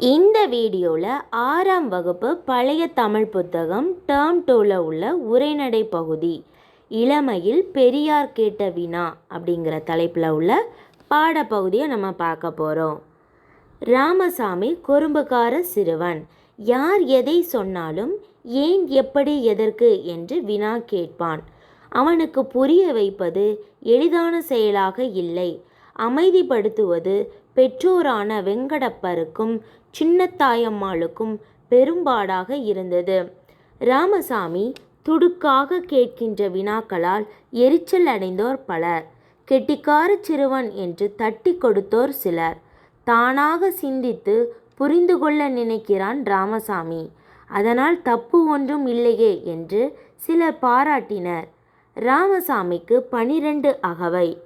இந்த வீடியோவில் ஆறாம் வகுப்பு பழைய தமிழ் புத்தகம் டேர்ம் டூவில் உள்ள உரைநடை பகுதி இளமையில் பெரியார் கேட்ட வினா அப்படிங்கிற தலைப்பில் உள்ள பாடப்பகுதியை நம்ம பார்க்க போகிறோம் ராமசாமி குறும்புக்கார சிறுவன் யார் எதை சொன்னாலும் ஏன் எப்படி எதற்கு என்று வினா கேட்பான். அவனுக்கு புரிய வைப்பது எளிதான செயலாக இல்லை. அமைதிப்படுத்துவது பெற்றோரான வெங்கடப்பருக்கும் சின்னத்தாயம்மாளுக்கும் பெரும்பாடாக இருந்தது. ராமசாமி துடுக்காக கேட்கின்ற வினாக்களால் எரிச்சல் அடைந்தோர் பலர். கெட்டிக்கார சிறுவன் என்று தட்டி கொடுத்தோர் சிலர். தானாக சிந்தித்து புரிந்து கொள்ள நினைக்கிறான் ராமசாமி. அதனால் தப்பு ஒன்றும் இல்லையே என்று சிலர் பாராட்டினர். ராமசாமிக்கு பனிரெண்டு அகவை.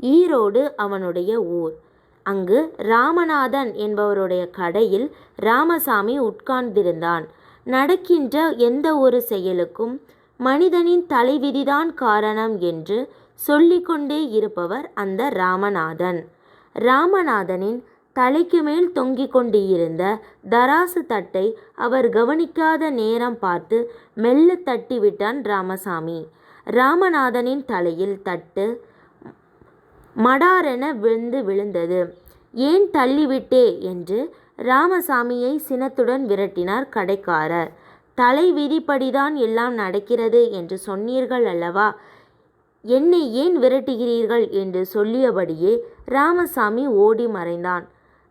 ஈரோடு அவனுடைய ஊர். அங்கு ராமநாதன் என்பவருடைய கடையில் ராமசாமி உட்கார்ந்திருந்தான். நடக்கின்ற எந்த ஒரு செயலுக்கும் மனிதனின் தலைவிதிதான் காரணம் என்று சொல்லிக்கொண்டே இருப்பவர் அந்த ராமநாதன். ராமநாதனின் தலைக்கு மேல் தொங்கிக் கொண்டு இருந்த தராசு தட்டை அவர் கவனிக்காத நேரம் பார்த்து மெல்ல தட்டிவிட்டான் ராமசாமி. ராமநாதனின் தலையில் தட்டு மடாரென விழுந்து விழுந்தது. ஏன் தள்ளிவிட்டே என்று ராமசாமியை சினத்துடன் விரட்டினார் கடைக்காரர். தலை விதிப்படிதான் எல்லாம் நடக்கிறது என்று சொன்னீர்கள் அல்லவா? என்னை ஏன் விரட்டுகிறீர்கள் என்று சொல்லியபடியே ராமசாமி ஓடி மறைந்தான்.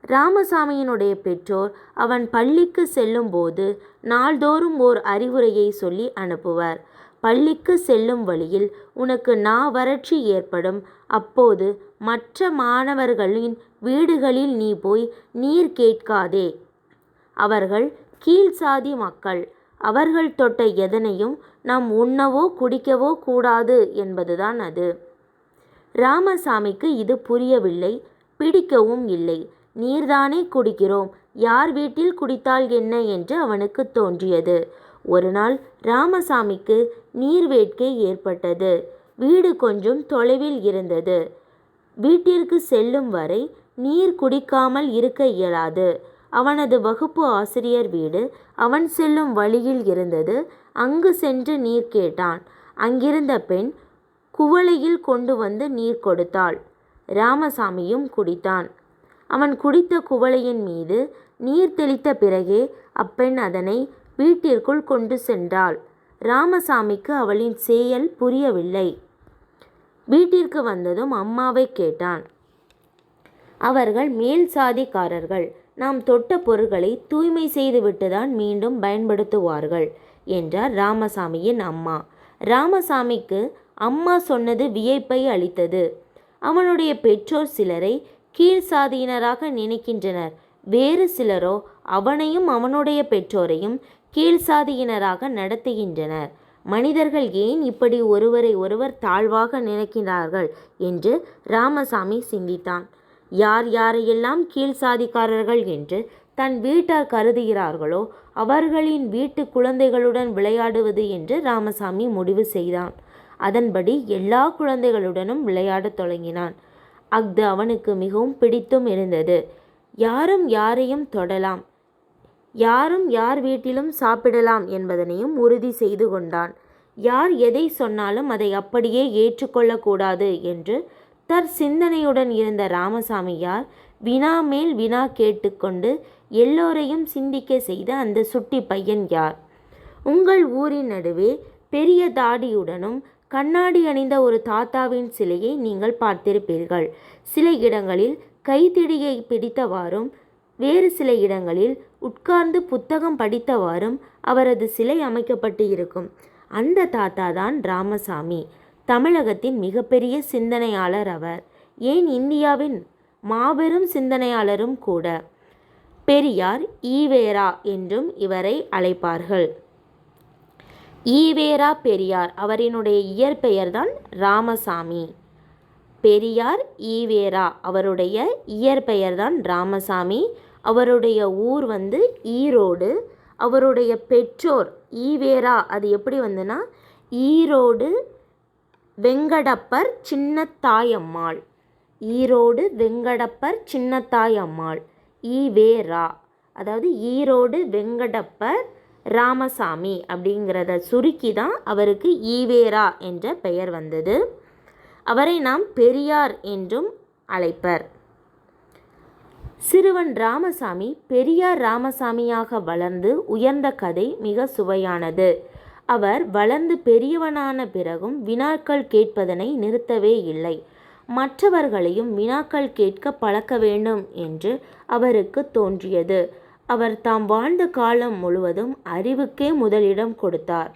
ராமசாமியினுடைய பெற்றோர் அவன் பள்ளிக்கு செல்லும்போது நாள்தோறும் ஓர் அறிவுரையை சொல்லி அனுப்புவர். பள்ளிக்கு செல்லும் வழியில் உனக்கு நா வறட்சி ஏற்படும். அப்போது மற்ற மாணவர்களின் வீடுகளில் நீ போய் நீர் கேட்காதே. அவர்கள் கீழ் சாதி மக்கள். அவர்கள் தொட்ட எதனையும் நாம் உண்ணவோ குடிக்கவோ கூடாது என்பதுதான் அது. ராமசாமிக்கு இது புரியவில்லை. பிடிக்கவும் இல்லை. நீர்தானே குடிக்கிறோம். யார் வீட்டில் குடித்தால் என்ன என்று அவனுக்கு தோன்றியது. ஒரு நாள் ராமசாமிக்கு நீர் வேட்கை ஏற்பட்டது. வீடு கொஞ்சம் தொலைவில் இருந்தது. வீட்டிற்கு செல்லும் வரை நீர் குடிக்காமல் இருக்க இயலாது. அவனது வகுப்பு ஆசிரியர் வீடு அவன் செல்லும் வழியில் இருந்தது. அங்கு சென்று நீர் கேட்டான். அங்கிருந்த பெண் குவளையில் கொண்டு வந்து நீர் கொடுத்தாள். ராமசாமியும் குடித்தான். அவன் குடித்த குவளையின் மீது நீர் தெளித்த பிறகே அப்பெண் அதனை வீட்டிற்குள் கொண்டு சென்றாள். ராமசாமிக்கு அவளின் செயல் புரியவில்லை. வீட்டிற்கு வந்ததும் அம்மாவை கேட்டான். அவர்கள் மேல் சாதிக்காரர்கள். நாம் தொட்ட பொருட்களை தூய்மை செய்துவிட்டுதான் மீண்டும் பயன்படுத்துவார்கள் என்றார் ராமசாமியின் அம்மா. ராமசாமிக்கு அம்மா சொன்னது வியப்பை அளித்தது. அவனுடைய பெற்றோர் சிலரை கீழ் சாதியினராக நினைக்கின்றனர். வேறு சிலரோ அவனையும் அவனுடைய பெற்றோரையும் கீழ் சாதியினராக நடத்துகின்றனர். மனிதர்கள் ஏன் இப்படி ஒருவரை ஒருவர் தாழ்வாக நினைக்கிறார்கள் என்று ராமசாமி சிந்தித்தான். யார் யாரையெல்லாம் கீழ் சாதிக்காரர்கள் என்று தன் வீட்டார் கருதுகிறார்களோ அவர்களின் வீட்டு குழந்தைகளுடன் விளையாடுவது என்று ராமசாமி முடிவு செய்தான். அதன்படி எல்லா குழந்தைகளுடனும் விளையாடத் தொடங்கினான். அஃது அவனுக்கு மிகவும் பிடித்தும் இருந்தது. யாரும் யாரையும் தொடலாம். யாரும் யார் வீட்டிலும் சாப்பிடலாம் என்பதனையும் உறுதி செய்து கொண்டான். யார் எதை சொன்னாலும் அதை அப்படியே ஏற்றுக்கொள்ளக்கூடாது என்று தர் சிந்தனையுடன் இருந்த ராமசாமியார் வினா மேல் வினா கேட்டுக்கொண்டு எல்லோரையும் சிந்திக்க செய்த அந்த சுட்டி பையன் யார்? உங்கள் ஊரின் நடுவே பெரிய தாடியுடனும் கண்ணாடி அணிந்த ஒரு தாத்தாவின் சிலையை நீங்கள் பார்த்திருப்பீர்கள். சில இடங்களில் கைத்திடியை பிடித்தவாறும் வேறு சில இடங்களில் உட்கார்ந்து புத்தகம் படித்தவாறும் அவரது சிலை அமைக்கப்பட்டு இருக்கும் அந்த தாத்தா தான் ராமசாமி. தமிழகத்தின் மிகப்பெரிய சிந்தனையாளர் அவர். ஏன் இந்தியாவின் மாபெரும் சிந்தனையாளரும் கூட? பெரியார் ஈவேரா என்றும் இவரை அழைப்பார்கள். ஈவேரா பெரியார் அவரினுடைய இயற்பெயர்தான் ராமசாமி. பெரியார் ஈவேரா அவருடைய இயற்பெயர்தான் ராமசாமி. அவருடைய ஊர் வந்து ஈரோடு. அவருடைய பெற்றோர் ஈவேரா அது எப்படி வந்துன்னா ஈரோடு வெங்கடப்பர் சின்னத்தாயம்மாள். ஈரோடு வெங்கடப்பர் சின்னத்தாயம்மாள். ஈவேரா அதாவது ஈரோடு வெங்கடப்பர் ராமசாமி அப்படிங்கிறத சுருக்கி தான் அவருக்கு ஈவேரா என்ற பெயர் வந்தது. அவரை நாம் பெரியார் என்றும் அழைப்பர். சிறுவன் ராமசாமி பெரியார் ராமசாமியாக வளர்ந்து உயர்ந்த கதை மிக சுவையானது. அவர் வளர்ந்து பெரியவனான பிறகும் வினாக்கள் கேட்பதனை நிறுத்தவே இல்லை. மற்றவர்களையும் வினாக்கள் கேட்க பழக்க வேண்டும் என்று அவருக்கு தோன்றியது. அவர் தாம் வாழ்ந்த காலம் முழுவதும் அறிவுக்கே முதலிடம் கொடுத்தார்.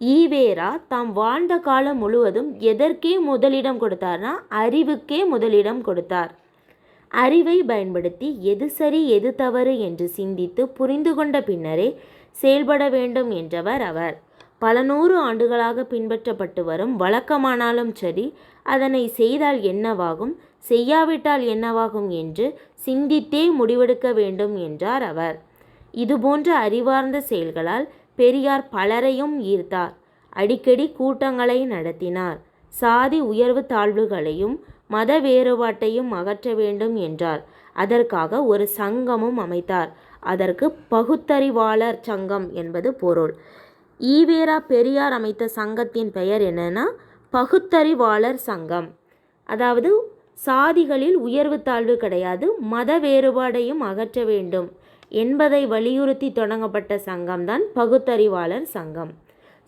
ஈவேரா தாம் வாழ்ந்த காலம் முழுவதும் எதற்கே முதலிடம் கொடுத்தார்னா அறிவுக்கே முதலிடம் கொடுத்தார். அறிவை பயன்படுத்தி எது சரி எது தவறு என்று சிந்தித்து புரிந்து கொண்ட பின்னரே செயல்பட வேண்டும் என்றவர் அவர். பல நூறு ஆண்டுகளாக பின்பற்றப்பட்டு வரும் வழக்கமானாலும் சரி அதனை செய்தால் என்னவாகும் செய்யாவிட்டால் என்னவாகும் என்று சிந்தித்தே முடிவெடுக்க வேண்டும் என்றார் அவர். இதுபோன்ற அறிவார்ந்த செயல்களால் பெரியார் பலரையும் ஈர்த்தார். அடிக்கடி கூட்டங்களை நடத்தினார். சாதி உயர்வு தாழ்வுகளையும் மத வேறுபாட்டையும் அகற்ற வேண்டும் என்றார். அதற்காக ஒரு சங்கமும் அமைத்தார். அதற்கு பகுத்தறிவாளர் சங்கம் என்பது பொருள். ஈவேரா பெரியார் அமைத்த சங்கத்தின் பெயர் என்னன்னா பகுத்தறிவாளர் சங்கம். அதாவது சாதிகளில் உயர்வு தாழ்வு கிடையாது மத வேறுபாடையும் அகற்ற வேண்டும் என்பதை வலியுறுத்தி தொடங்கப்பட்ட சங்கம்தான் பகுத்தறிவாளர் சங்கம்.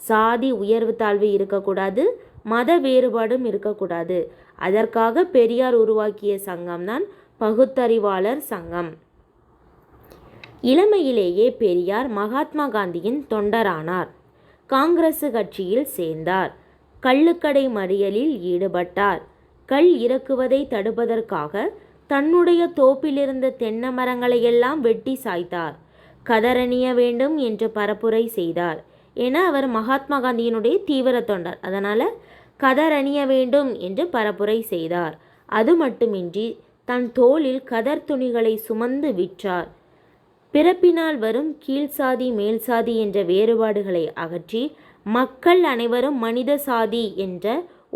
சாதி உயர்வு தாழ்வு இருக்கக்கூடாது மத வேறுபாடும் இருக்கக்கூடாது. அதற்காக பெரியார் உருவாக்கிய சங்கம்தான் பகுத்தறிவாளர் சங்கம். இளமையிலேயே பெரியார் மகாத்மா காந்தியின் தொண்டரானார். காங்கிரசு கட்சியில் சேர்ந்தார். கள்ளுக்கடை மறியலில் ஈடுபட்டார். கல் இறக்குவதை தடுப்பதற்காக தன்னுடைய தோப்பிலிருந்த தென்னை மரங்களையெல்லாம் வெட்டி சாய்த்தார். கதறணிய வேண்டும் என்று பரப்புரை செய்தார். என அவர் மகாத்மா காந்தியினுடைய தீவிர தொண்டர். அதனால் கதறணிய வேண்டும் என்று பரப்புரை செய்தார். அது மட்டுமின்றி தன் தோளில் கதர் துணிகளை சுமந்து விற்றார். பிறப்பினால் வரும் கீழ்சாதி மேல்சாதி என்ற வேறுபாடுகளை அகற்றி மக்கள் அனைவரும் மனித சாதி என்ற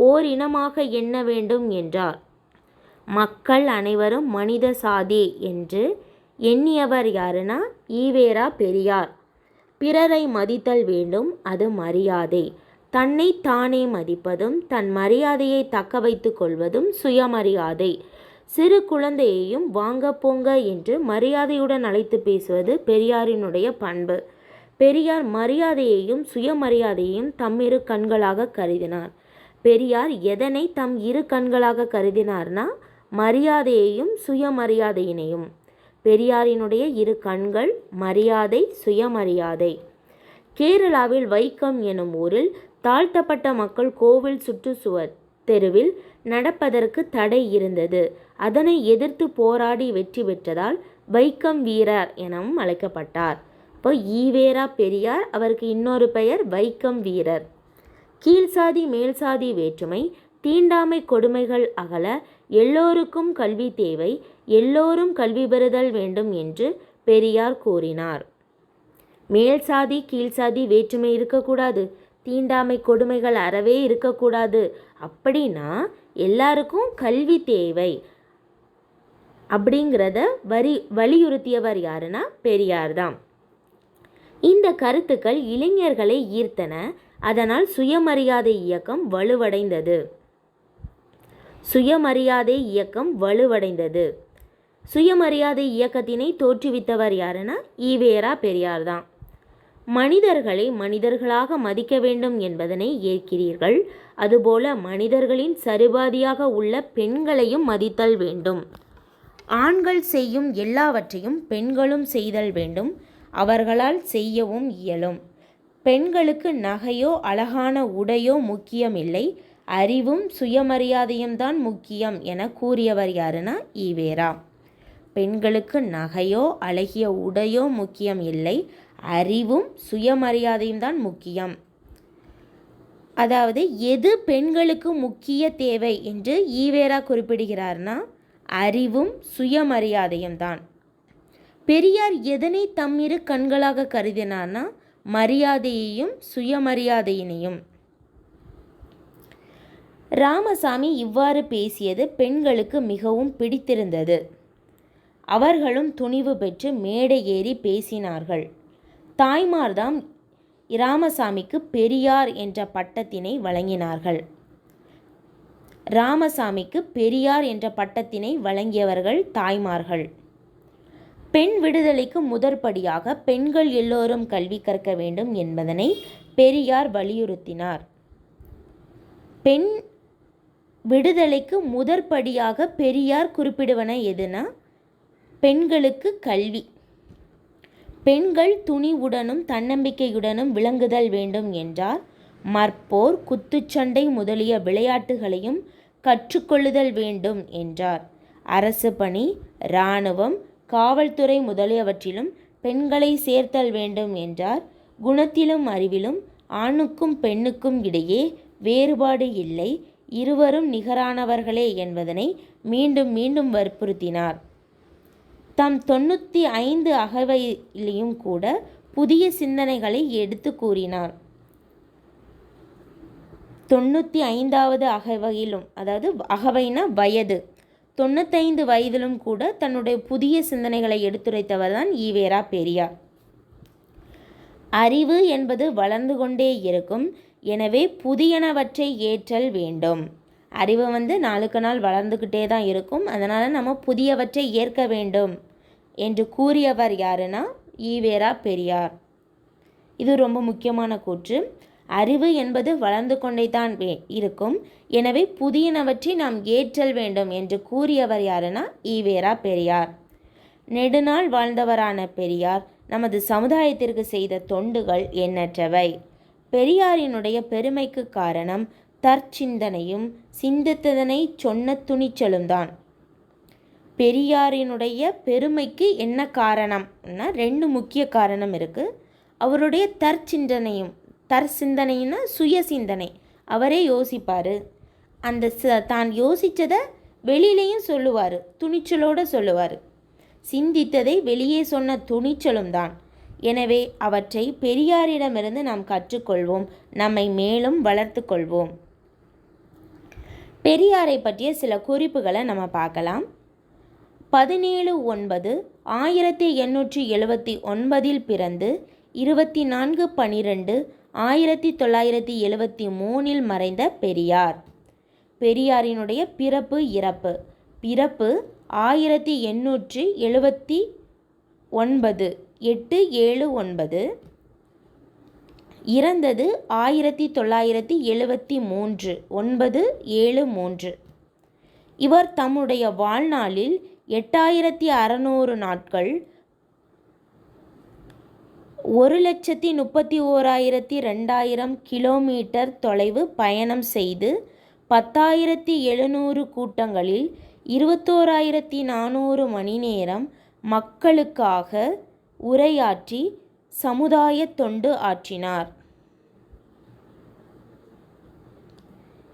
ஓர் இனமாக எண்ண வேண்டும் என்றார். மக்கள் அனைவரும் மனித சாதி என்று எண்ணியவர் யாருன்னா ஈவேரா பெரியார். பிறரை மதித்தல் வேண்டும் அது மரியாதை. தன்னை தானே மதிப்பதும் தன் மரியாதையை தக்க வைத்து கொள்வதும் சுயமரியாதை. சிறு குழந்தையையும் வாங்க போங்க என்று மரியாதையுடன் அழைத்து பேசுவது பெரியாரினுடைய பண்பு. பெரியார் மரியாதையையும் சுயமரியாதையையும் தம்மிரு கண்களாக கருதினார். பெரியார் எதனை தம் இரு கண்களாக கருதினார்னா மரியாதையையும் சுயமரியாதையினையும். பெரியாரினுடைய இரு கண்கள் மரியாதை சுயமரியாதை. கேரளாவில் வைக்கம் எனும் ஊரில் தாழ்த்தப்பட்ட மக்கள் கோவில் சுற்றுச்சுவர் தெருவில் நடப்பதற்கு தடை இருந்தது. அதனை எதிர்த்து போராடி வெற்றி பெற்றதால் வைக்கம் வீரர் எனவும் அழைக்கப்பட்டார். இப்போ ஈவேரா பெரியார் அவருக்கு இன்னொரு பெயர் வைக்கம் வீரர். கீழ்சாதி மேல்சாதி வேற்றுமை தீண்டாமை கொடுமைகள் அகல எல்லோருக்கும் கல்வி தேவை எல்லோரும் கல்வி பெறுதல் வேண்டும் என்று பெரியார் கூறினார். மேல் சாதி கீழ் சாதி வேற்றுமை இருக்கக்கூடாது. தீண்டாமை கொடுமைகள் அறவே இருக்கக்கூடாது. அப்படின்னா எல்லாருக்கும் கல்வி தேவை. அப்படிங்கிறத வரி வலியுறுத்தியவர் யாருன்னா பெரியார் தான் இந்த கருத்துக்கள் இளைஞர்களை ஈர்த்தன. அதனால் சுயமரியாதை இயக்கம் வலுவடைந்தது. சுயமரியாதை இயக்கம் வலுவடைந்தது. சுயமரியாதை இயக்கத்தினை தோற்றுவித்தவர் யாருன்னா ஈவேரா பெரியார் தான் மனிதர்களை மனிதர்களாக மதிக்க வேண்டும் என்பதனை ஏற்கிறீர்கள். அதுபோல மனிதர்களின் சரிபாதியாக உள்ள பெண்களையும் மதித்தல் வேண்டும். ஆண்கள் செய்யும் எல்லாவற்றையும் பெண்களும் செய்தல் வேண்டும். அவர்களால் செய்யவும் இயலும். பெண்களுக்கு நகையோ அழகான உடையோ முக்கியமில்லை. அறிவும் சுயமரியாதையும் தான் முக்கியம் என கூறியவர் யாருன்னா ஈவேரா. பெண்களுக்கு நகையோ அழகிய உடையோ முக்கியம் இல்லை அறிவும் சுயமரியாதையும் தான் முக்கியம். அதாவது எது பெண்களுக்கு முக்கிய தேவை என்று ஈவேரா குறிப்பிடுகிறார்னா அறிவும் சுயமரியாதையும் தான். பெரியார் எதனை தம்மிரு கண்களாக கருதினார்னா மரியாதையையும் சுயமரியாதையினையும். ராமசாமி இவ்வாறு பேசியது பெண்களுக்கு மிகவும் பிடித்திருந்தது. அவர்களும் துணிவு பெற்று மேடை ஏறி பேசினார்கள். தாய்மார்தாம் இராமசாமிக்கு பெரியார் என்ற பட்டத்தினை வழங்கினார்கள். ராமசாமிக்கு பெரியார் என்ற பட்டத்தினை வழங்கியவர்கள் தாய்மார்கள். பெண் விடுதலைக்கு முதற்படியாக பெண்கள் எல்லோரும் கல்வி கற்க வேண்டும் என்பதனை பெரியார் வலியுறுத்தினார். பெண் விடுதலைக்கு முதற்படியாக பெரியார் குறிப்பிடுவன எதுனா? பெண்களுக்கு கல்வி. பெண்கள் துணிவுடனும் தன்னம்பிக்கையுடனும் விளங்குதல் வேண்டும் என்றார். மற்போர் குத்துச்சண்டை முதலிய விளையாட்டுகளையும் கற்றுக்கொள்ளுதல் வேண்டும் என்றார். அரசு பணி இராணுவம் காவல்துறை முதலியவற்றிலும் பெண்களை சேர்த்தல் வேண்டும் என்றார். குணத்திலும் அறிவிலும் ஆணுக்கும் பெண்ணுக்கும் இடையே வேறுபாடு இல்லை. இருவரும் நிகரானவர்களே என்பதனை மீண்டும் மீண்டும் வற்புறுத்தினார். தம் தொண்ணூற்றி ஐந்து அகவையிலையும் கூட புதிய சிந்தனைகளை எடுத்து கூறினார். தொண்ணூற்றி ஐந்தாவது அகவையிலும் அதாவது அகவைனா வயது. தொண்ணூத்தைந்து வயதிலும் கூட தன்னுடைய புதிய சிந்தனைகளை எடுத்துரைத்தவர் தான் ஈவேரா பெரியார். அறிவு என்பது வளர்ந்து கொண்டே இருக்கும் எனவே புதியனவற்றை ஏற்றல் வேண்டும். அறிவு வந்து நாளுக்கு நாள் வளர்ந்துக்கிட்டே தான் இருக்கும் அதனால் நம்ம புதியவற்றை ஏற்க வேண்டும். என்று கூறியவர் யாருன்னா ஈவேரா பெரியார். இது ரொம்ப முக்கியமான கூற்று. அறிவு என்பது வளர்ந்து கொண்டே தான் இருக்கும். எனவே புதியனவற்றை நாம் ஏற்றல் வேண்டும் என்று கூறியவர் யாருன்னா ஈவேரா பெரியார். நெடுநாள் வாழ்ந்தவரான பெரியார் நமது சமுதாயத்திற்கு செய்த தொண்டுகள் எண்ணற்றவை. பெரியாரினுடைய பெருமைக்கு காரணம் தற்சிந்தனையும் சிந்தித்ததனை சொன்ன துணிச்சலும் தான். பெரியாரினுடைய பெருமைக்கு என்ன காரணம்னா ரெண்டு முக்கிய காரணம் இருக்குது அவருடைய தற்சிந்தனையும் தற்சிந்தனைன்னா சுய சிந்தனை அவரே யோசிப்பார். அந்த ச தான் யோசித்ததை வெளியிலையும் சொல்லுவார் துணிச்சலோடு சொல்லுவார். சிந்தித்ததை வெளியே சொன்ன துணிச்சலும் தான். எனவே அவற்றை பெரியாரிடமிருந்து நாம் கற்றுக்கொள்வோம் நம்மை மேலும் வளர்த்து கொள்வோம். பெரியாரை பற்றிய சில குறிப்புகளை நம்ம பார்க்கலாம். பதினேழு ஒன்பது ஆயிரத்தி எண்ணூற்றி எழுபத்தி ஒன்பதில் பிறந்து இருபத்தி நான்கு பனிரெண்டு ஆயிரத்தி தொள்ளாயிரத்தி எழுபத்தி மூணில் மறைந்த பெரியார். பெரியாரினுடைய பிறப்பு இறப்பு. பிறப்பு ஆயிரத்தி எண்ணூற்றி எழுபத்தி ஒன்பது எட்டு ஏழு ஒன்பது. இறந்தது ஆயிரத்தி தொள்ளாயிரத்தி எழுபத்தி மூன்று ஒன்பது ஏழு மூன்று. இவர் தம்முடைய வாழ்நாளில் எட்டாயிரத்தி அறநூறு நாட்கள் ஒரு லட்சத்தி முப்பத்தி ஓராயிரத்தி ரெண்டாயிரம் கிலோமீட்டர் தொலைவு பயணம் செய்து பத்தாயிரத்தி எழுநூறு கூட்டங்களில் இருபத்தோராயிரத்தி நானூறு மணி நேரம் மக்களுக்காக உரையாற்றி சமுதாய தொண்டு ஆற்றினார்.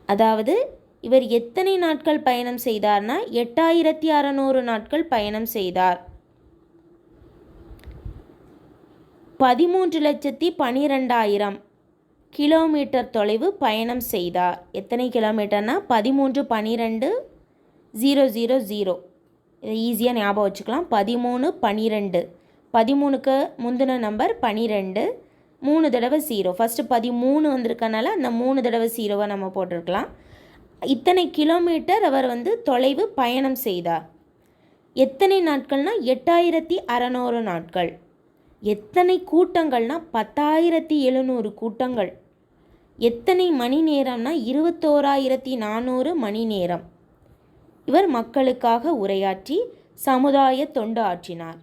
அதாவது இவர் எத்தனை நாட்கள் பயணம் செய்தார்னா? எட்டாயிரத்தி அறநூறு நாட்கள் பயணம் செய்தார். பதிமூன்று லட்சத்தி பனிரெண்டாயிரம் கிலோமீட்டர் தொலைவு பயணம் செய்தார். எத்தனை கிலோமீட்டர்னா? பதிமூன்று பனிரெண்டு ஜீரோ ஜீரோ ஜீரோ. இதை ஈஸியாக ஞாபகம் வச்சுக்கலாம். பதிமூணு பனிரெண்டு. பதிமூணுக்கு முந்தின நம்பர் பனிரெண்டு. மூணு தடவை ஜீரோ ஃபஸ்ட்டு பதிமூணு வந்திருக்கனால அந்த மூணு தடவை ஜீரோவை நம்ம போட்டிருக்கலாம். இத்தனை கிலோமீட்டர் அவர் வந்து தொலைவு பயணம் செய்தார். எத்தனை நாட்கள்னால் எட்டாயிரத்தி அறநூறு நாட்கள். எத்தனை கூட்டங்கள்னால் பத்தாயிரத்தி எழுநூறு கூட்டங்கள். எத்தனை மணி நேரம்னா இருபத்தோராயிரத்தி நானூறு மணி நேரம். இவர் மக்களுக்காக உரையாற்றி சமுதாய தொண்டு ஆற்றினார்.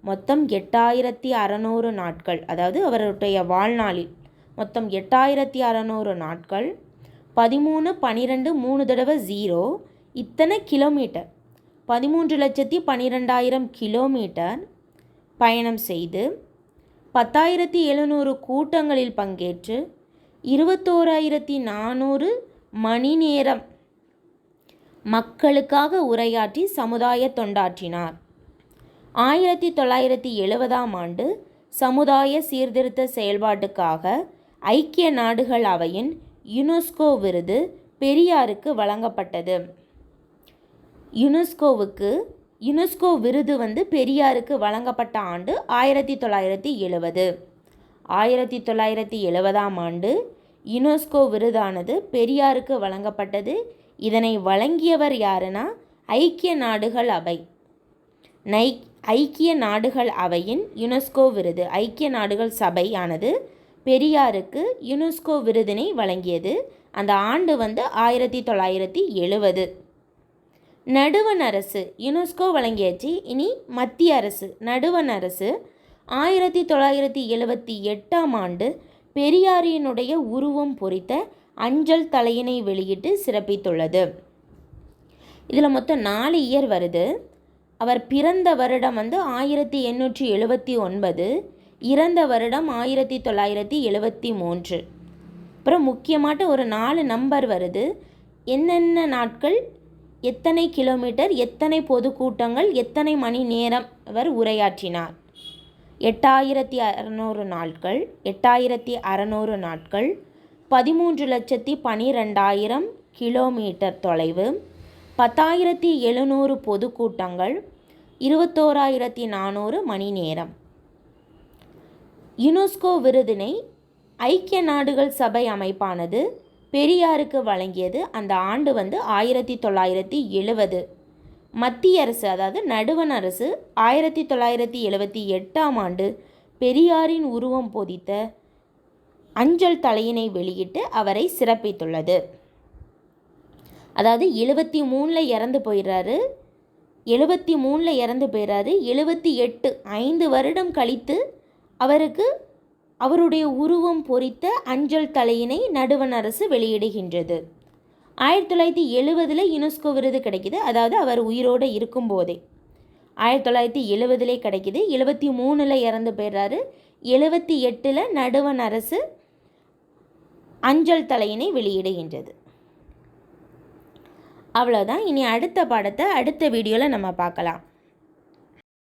மொத்தம் எட்டாயிரத்தி அறநூறு நாட்கள். அதாவது அவருடைய வாழ்நாளில் மொத்தம் எட்டாயிரத்தி அறநூறு நாட்கள். பதிமூணு பன்னிரெண்டு மூணு தடவை ஜீரோ இத்தனை கிலோமீட்டர் பதிமூன்று லட்சத்தி பன்னிரெண்டாயிரம் கிலோமீட்டர் பயணம் செய்து பத்தாயிரத்தி எழுநூறு கூட்டங்களில் பங்கேற்று இருபத்தோராயிரத்தி நானூறு மணி நேரம் மக்களுக்காக உரையாற்றி சமுதாய தொண்டாற்றினார். ஆயிரத்தி தொள்ளாயிரத்தி எழுபதாம் ஆண்டு சமுதாய சீர்திருத்த செயல்பாட்டுக்காக ஐக்கிய நாடுகள் அவையின் யுனெஸ்கோ விருது பெரியாருக்கு வழங்கப்பட்டது. யுனெஸ்கோவுக்கு யுனெஸ்கோ விருது வந்து பெரியாருக்கு வழங்கப்பட்ட ஆண்டு ஆயிரத்தி தொள்ளாயிரத்தி எழுபது ஆயிரத்தி தொள்ளாயிரத்தி எழுபதாம் ஆண்டு யுனெஸ்கோ விருதானது பெரியாருக்கு வழங்கப்பட்டது. இதனை வழங்கியவர் யாருன்னா ஐக்கிய நாடுகள் அவை. நை ஐக்கிய நாடுகள் அவையின் யுனெஸ்கோ விருது ஐக்கிய நாடுகள் சபையானது பெரியாருக்கு யுனெஸ்கோ விருதினை வழங்கியது. அந்த ஆண்டு வந்து ஆயிரத்தி தொள்ளாயிரத்தி எழுபது நடுவண் அரசு யுனெஸ்கோ வழங்கியாச்சு. இனி மத்திய அரசு நடுவண் அரசு ஆயிரத்தி தொள்ளாயிரத்தி எழுபத்தி எட்டாம் ஆண்டு பெரியாரினுடைய உருவம் பொறித்த அஞ்சல் தலையினை வெளியிட்டு சிறப்பித்துள்ளது. இதில் மொத்தம் நாலு இயர் வருது. அவர் பிறந்த வருடம் வந்து ஆயிரத்தி எண்ணூற்றி எழுபத்தி ஒன்பது. இறந்த வருடம் ஆயிரத்தி தொள்ளாயிரத்தி எழுபத்தி மூன்று. அப்புறம் முக்கியமாட்ட ஒரு நாலு நம்பர் வருது. என்னென்ன நாட்கள்? எத்தனை கிலோமீட்டர் எத்தனை பொதுக்கூட்டங்கள்? எத்தனை மணி நேரம்? அவர் உரையாற்றினார். எட்டாயிரத்தி அறநூறு நாட்கள். எட்டாயிரத்தி அறநூறு நாட்கள். பதிமூன்று லட்சத்தி பனிரெண்டாயிரம் கிலோமீட்டர் தொலைவு. பத்தாயிரத்தி எழுநூறு பொதுக்கூட்டங்கள். இருபத்தோராயிரத்தி நானூறு மணி நேரம். யுனெஸ்கோ விருதினை ஐக்கிய நாடுகள் சபை அமைப்பானது பெரியாருக்கு வழங்கியது அந்த ஆண்டு வந்து ஆயிரத்தி தொள்ளாயிரத்தி எழுவது. மத்திய அரசு அதாவது நடுவண் அரசு ஆயிரத்தி தொள்ளாயிரத்தி எழுவத்தி எட்டாம் ஆண்டு பெரியாரின் உருவம் பொதித்த அஞ்சல் தலையினை வெளியிட்டு அவரை சிறப்பித்துள்ளது. அதாவது எழுபத்தி மூணில் இறந்து போயிடுறாரு எழுபத்தி மூணில் இறந்து போயிடுறாரு எழுபத்தி எட்டு ஐந்து வருடம் கழித்து அவருக்கு அவருடைய உருவம் பொறித்த அஞ்சல் தலையினை நடுவண் அரசு வெளியிடுகின்றது. ஆயிரத்தி தொள்ளாயிரத்தி எழுவதில் யுனெஸ்கோ விருது கிடைக்கிது. அதாவது அவர் உயிரோடு இருக்கும்போதே ஆயிரத்தி தொள்ளாயிரத்தி எழுவதிலே கிடைக்கிது. எழுபத்தி மூணில் இறந்து போயிடுறாரு. எழுபத்தி எட்டில் நடுவண் அரசு அஞ்சல் தலையினை வெளியிடுகின்றது. அவ்வளோதான் இனி அடுத்த பாடத்தை அடுத்த வீடியோவில் நம்ம பார்க்கலாம்.